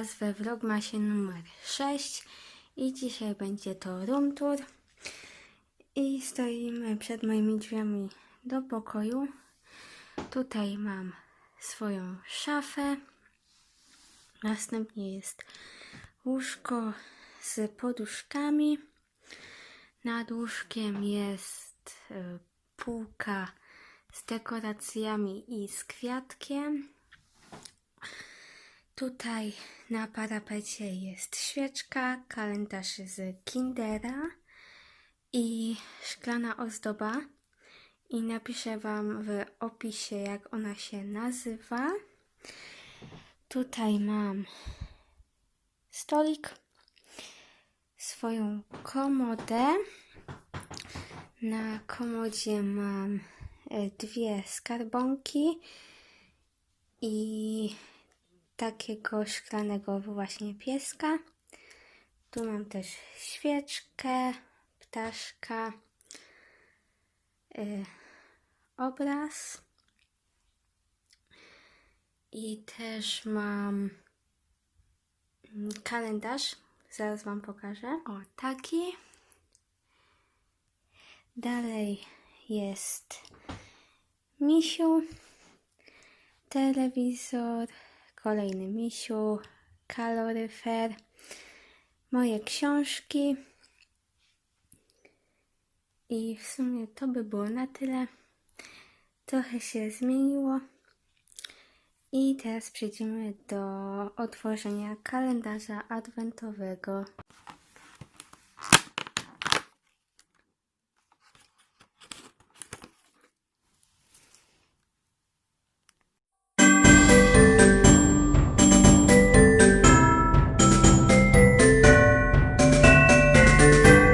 Was we Vlogmasie numer 6 i dzisiaj będzie to room tour i stoimy przed moimi drzwiami do pokoju. Tutaj mam swoją szafę, następnie jest łóżko z poduszkami, nad łóżkiem jest e, półka z dekoracjami i z kwiatkiem. Tutaj na parapecie jest świeczka, kalendarz z Kindera i szklana ozdoba. I napiszę Wam w opisie, jak ona się nazywa. Tutaj mam stolik, swoją komodę. Na komodzie mam e, dwie skarbonki i takiego szklanego właśnie pieska. Tu mam też świeczkę, ptaszka, y, obraz. I też mam mm, kalendarz. Zaraz Wam pokażę. O, taki. Dalej jest misiu, telewizor, kolejny misiu, kaloryfer, moje książki. I w sumie to by było na tyle. Trochę się zmieniło. I teraz przejdziemy do otworzenia kalendarza adwentowego.